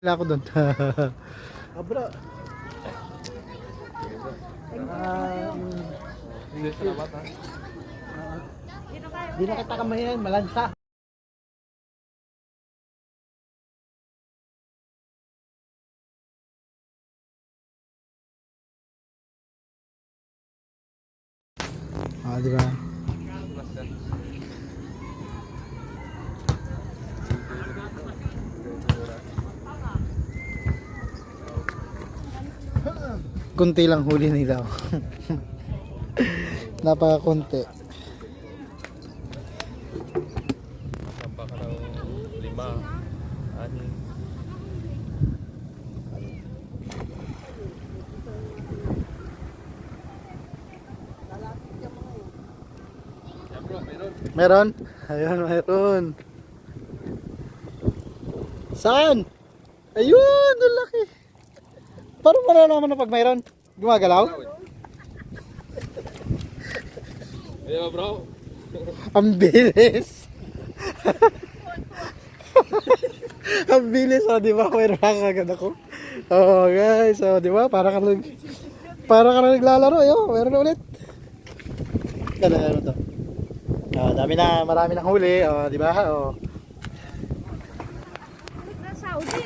Wala ako doon. Abra. Hindi, na kita kamayan, malansa. Ah, di ba? Kunti lang huli nila. Napaka-kunti. Lima, mayroon. Meron? Ayun, meron. Saan? Ayun, ang laki. Parang malalaman na pag mayroon. Gumagalaw? Ayan bro. Ang bilis. Ang bilis, oh, di ba? Mayroon lang agad ako. Oh, guys. Oh, di ba? Para ka nag... Para ka na naglalaro. Ayun, meron na ulit. Ganda, ano to? Oh, dami na, marami nang huli. Oh, di ba? Oh. Balik na Saudi.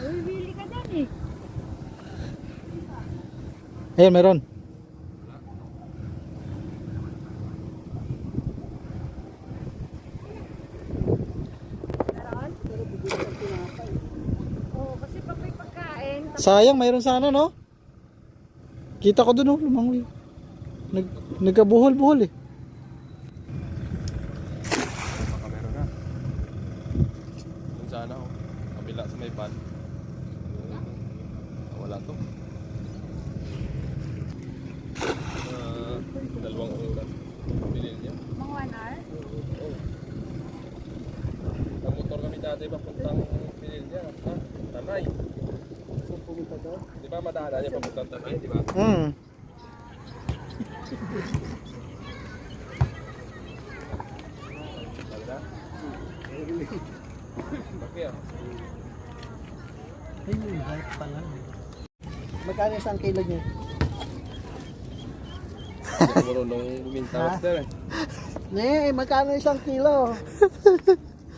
Bibili ka dyan eh. Ayun, meron. Sayang, mayroon sana, no? Kita ko dun, oh, lumangoy. Nag, nagkabuhol-buhol, eh. Baka meron na. Doon sana oh. Kabila sa may van. Wala to. Bilhin niya. mga one hour. Ang motor kami dati papuntang Pinil niya. Ha? Tanay. Di ba madaanan niya papuntang Tanay, di ba? Hmm. Ayun, hype pa lang. Magkano isang kilo niya? Hindi ko marunong Ha? master eh. Ne, magkano isang kilo?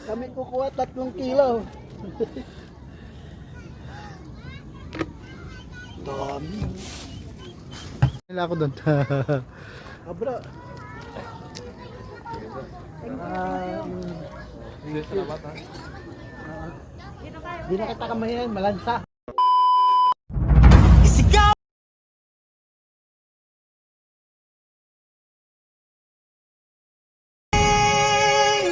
Kami kukuha tatlong kilo. Dami. Wala ako doon. Abra. Ah, Hindi, salamat ha. di na kita kamayan, malansa.